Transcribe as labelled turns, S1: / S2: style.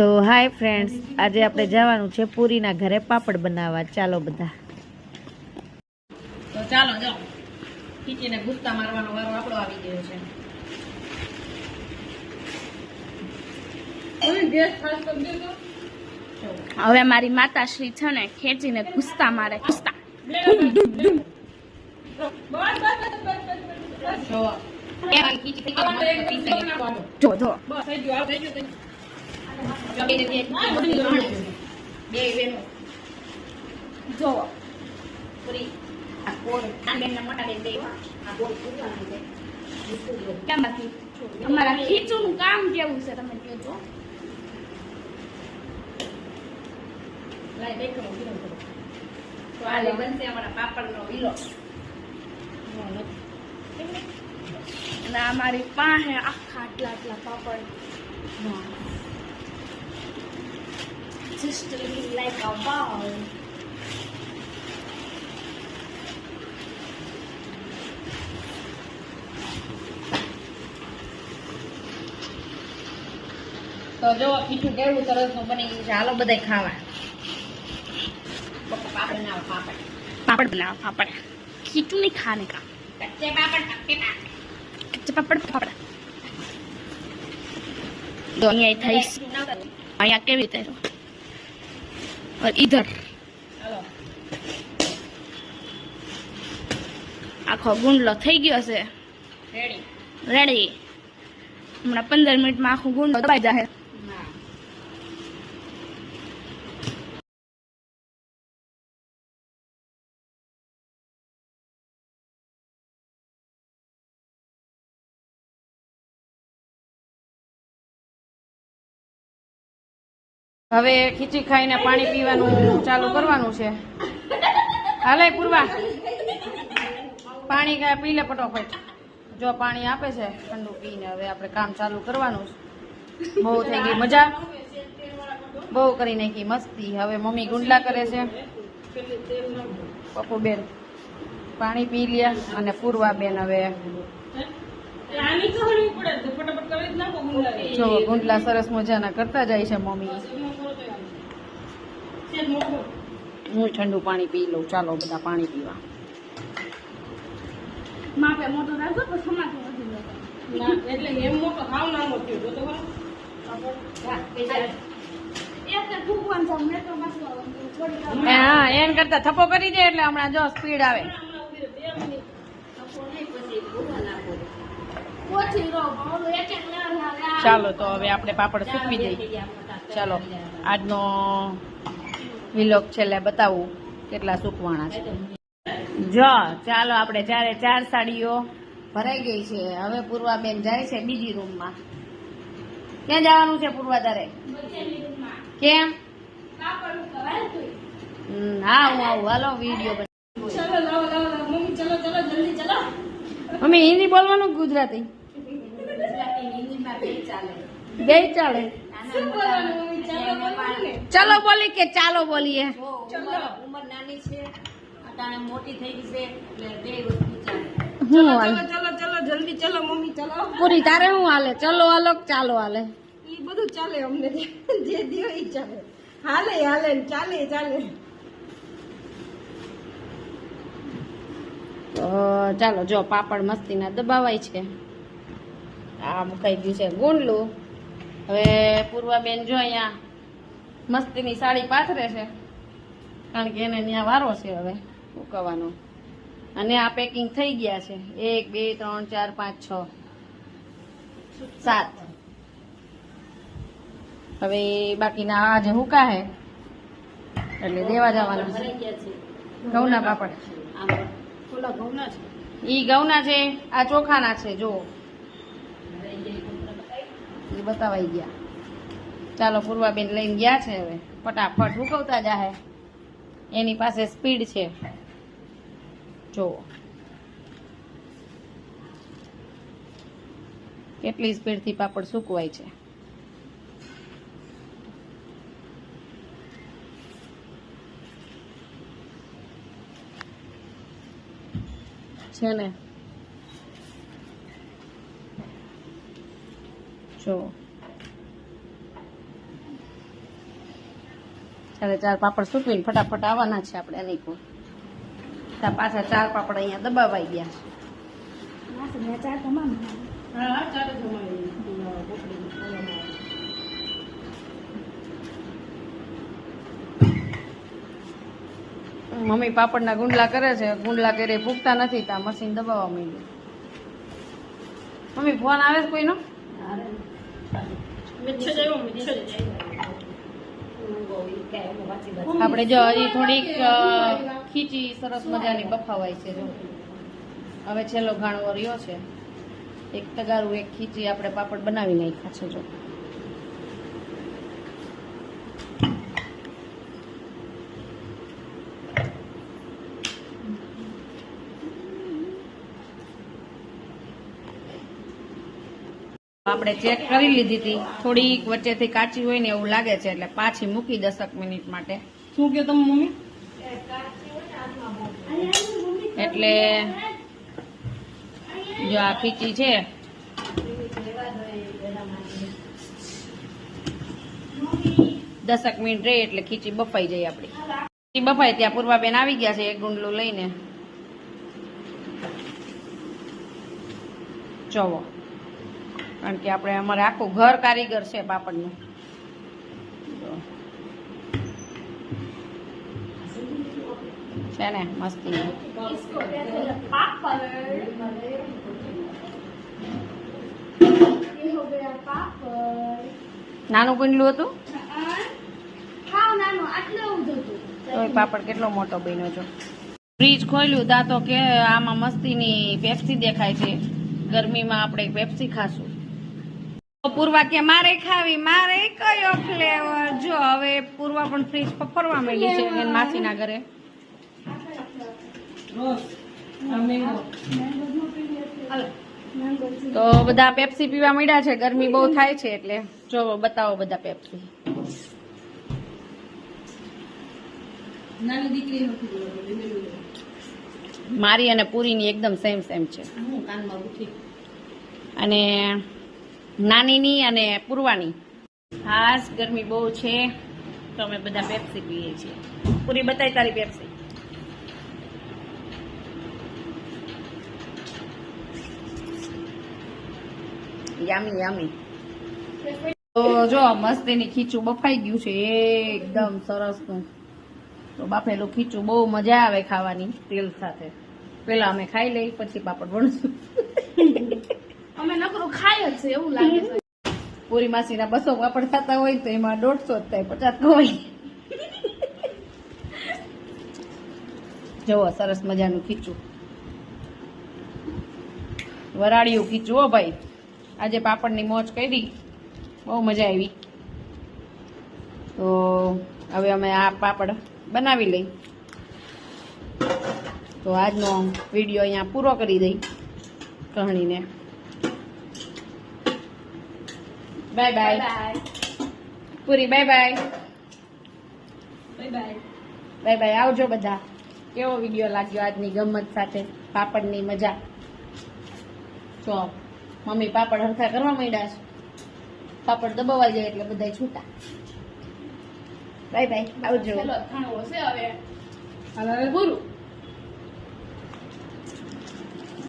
S1: તો hi friends આજે આપણે જવાનું છે પૂરીના ઘરે પાપડ બનાવવા. ચાલો બધા.
S2: તો ચાલો જો. ખીચીને ગુસ્તા મારવાનો વારો આપણો આવી ગયો છે.
S3: હવે મારી માતાશ્રી છે ને ખેંચીને ગુસ્તા મારે. ગુસ્તા
S2: જો.
S3: જો.
S2: બે
S3: જો
S2: પૂરી. આ આ મોટા બેન બે, આ ગોળ પૂરવાનું છે.
S3: કેમ બાકી? અમારા ખીચુનું કામ કેવું છે? તમે કહેજો
S2: લાય, બે કરો, કરો. તો આ લે બનશે અમારા પાપડનો વિલો.
S3: અને અમારી પાસે આખા આટલા આટલા પાપડ. Just like a ball.
S2: તો જો મીઠું કેવું સરસનું બની ગયું છે. હાલો બધાય ખાવા. પાપડ ના પાપડ.
S3: પાપડ બનાવો પાપડ. ખીચું નહીં ખાને કા.
S2: કચ્ચે પાપડ
S3: કચ્ચે પાપડ. પાપડ તો અહીંયા થઈશ. અહીંયા કેવી રીતે. और इधर
S2: હાલો
S3: આખો ગુંડલો થઈ ગયો છે
S2: રેડી
S3: રેડી હમણાં પંદર મિનિટમાં આખું ગુંડલો દબાઈ જાય
S2: હવે ખીચી ખાઈને પાણી પીવાનું ચાલુ કરવાનું છે. હાલે પૂરવા. પાણી કાંઈ પી લે ફટોફટ. જો પાણી આપે છે, ઠંડુ પીને હવે આપણે કામ ચાલુ કરવાનું બહુ થઈ ગઈ મજા. બહુ કરી નાખી મસ્તી. હવે મમ્મી ગુંડલા કરે છે. પપ્પુ બેન પાણી પી લ્યા અને પૂરવા બેન હવે જો ગુંડલા સરસ મજાના કરતા જાય છે મમ્મી. હું ઠંડુ પાણી પી લઉં ચાલો બધા પાણી પીવા. હા એમ કરતા થપ્પો કરી દે એટલે હમણાં જો સ્પીડ આવે
S3: ઓછી રહો, પણ ઓલું એક એક લેવલ આવે. આ
S2: ચાલો તો હવે આપણે પાપડ સૂકવી દઈએ. ચાલો આજનો વિલોક છેલ્લે બતાવું કેટલા સૂકવાના છે. જો ચાલો આપણે ચારે ચાર સાડીઓ ભરાઈ ગઈ છે. હવે પૂર્વાબેન જાય છે બીજી રૂમમાં. ક્યાં જવાનું છે પૂર્વા તારે? કેમ? હા હું આવું. હાલો વીડિયો મમ્મી હિન્દી બોલવાનું ગુજરાતી? બે ચાલે. ચલો બોલી કે ચાલો બોલીએ.
S1: ઉંમર નાની છે. મોટી થઈ ગઈ છે એટલે બે વસ્તુ ચાલે.
S4: ચલો ચલો જલ્દી ચલો મમ્મી ચલો.
S2: પૂરી તારે શું હાલે? ચલો હાલો ચાલો હાલે?
S4: એ બધું ચાલે અમને. જે દિયો ઈ ચાલે. હાલે હાલે ને ચાલે ચાલે.
S2: તો ચાલો જો પાપડ મસ્તીના દબાવાય છે. આ મુકાઈ ગયું છે ગુંડલું. હવે પૂર્વાબેન જો અહીંયા મસ્તીની સાડી પાથરે છે કારણ કે એને ત્યાં વારો છે હવે. ઉકવવાનો અને આ પેકિંગ થઈ ગયા છે. એક બે ત્રણ ચાર પાંચ છ સાત. હવે બાકીના આ જે હુકા હે એટલે દેવા જવાના છે. ઘઉંના પાપડ.
S4: છે.
S2: ઈ ઘઉંના છે આ ચોખાના છે જો બતાવાઈ ગયા. ચાલો પૂર્વાબેન લઈને ગયા છે હવે. ફટાફટ હુકવતા જાહે. એની પાસે સ્પીડ છે. જો કેટલી સ્પીડથી પાપડ સુકવાય છે. છે ને? જો ચાલે ચાર પાપડ સૂકવીને ફટાફટ આવવાના છે આપણે એની કો ત્યાં પાછા ચાર પાપડ અહીંયા દબાવાઈ ગયા મમ્મી પાપડના ગુંડલા કરે છે. ગુંડલા કરે ફૂગતા નથી ત્યાં મશીન દબાવવા માંડ્યું. મમ્મી, ફોન આવે છે કોઈનો? આપણે જો હજી થોડીક ખીચી સરસ મજાની બફાવાય છે જો. હવે છેલ્લો ઘાણો રહ્યો છે. એક તગારું એક ખીચી આપણે પાપડ બનાવી નાખ્યા છે જો. આપણે ચેક કરી લીધી હતી. થોડીક વચ્ચેથી કાચી હોય ને એવું લાગે છે, એટલે પાછી મૂકી દસક મિનિટ માટે. શું કહ્યું તમે, મમ્મી? એટલે જો આ ખીચી છે. દસક મિનિટ રહે એટલે ખીચી બફાઈ જાય આપણી. ખીચી બફાય ત્યાં પૂર્વાબેન આવી ગયા છે, એક ગુંડલું લઈને. જોવો. કારણ કે આપણે અમારે આખું ઘર કારીગર છે પાપડનું. છે ને, મસ્તી. નાનું ગુંડલું હતું? પાપડ કેટલો મોટો બન્યો છો. ફ્રીજ ખોલ્યું, તા તો કે આમાં મસ્તીની પેપ્સી દેખાય છે. ગરમીમાં આપણે પેપ્સી ખાશું. પૂર્વા કે મારે ખાવી મારે કયો ફ્લેવર જો હવે પૂર્વા પણ ફ્રીજ ફરવા માંડી છે એની માસીના ઘરે. તો બધા પેપ્સી પીવા માંડ્યા છે ગરમી બહુ થાય છે એટલે. જો બતાવો બધા પેપ્સી મારી અને પૂરીની એકદમ સેમ સેમ છે. અને નાનીની અને પૂર્વાની. ખાસ ગરમી બહુ છે, તો અમે બધા પેપ્સી પીએ છીએ. પૂરી બતાવી તારી પેપ્સી યામી યામી તો જો, મસ્તીની ખીચું બફાઈ ગયું છે, એકદમ સરસનું તો બાફેલું ખીચું બહુ મજા આવે ખાવાની. તેલ સાથે. પેલા અમે ખાઈ લઈ, પછી પાપડ વણશું.
S3: અમે નકરું ખાય જ છે એવું લાગે છે.
S2: પૂરી માસીના બસો પાપડ થતા હોય તો એમાં દોઢસો જ થાય, પચાસ હોય. જુઓ, સરસ મજાનું ખીચું. વરાળિયું ખીચું, હો ભાઈ. આજે પાપડની મોજ કરી. બહુ મજા આવી. તો હવે અમે આ પાપડ બનાવી લઈ. તો આજનો વીડિયો અહીંયા પૂરો કરી દઈ કહાણીને બાય બાય પૂરી બાય બાય બાય બાય આવજો બધા. કેવો વીડિયો લાગ્યો આજની ગમત સાથે? પાપડની મજા. જો મમ્મી પાપડ હરખા કરવા માંડ્યા છે. પાપડ દબાવાઈ જાય એટલે બધા છૂટા. બાય બાય આવજો.
S3: હવે? હવે પૂરું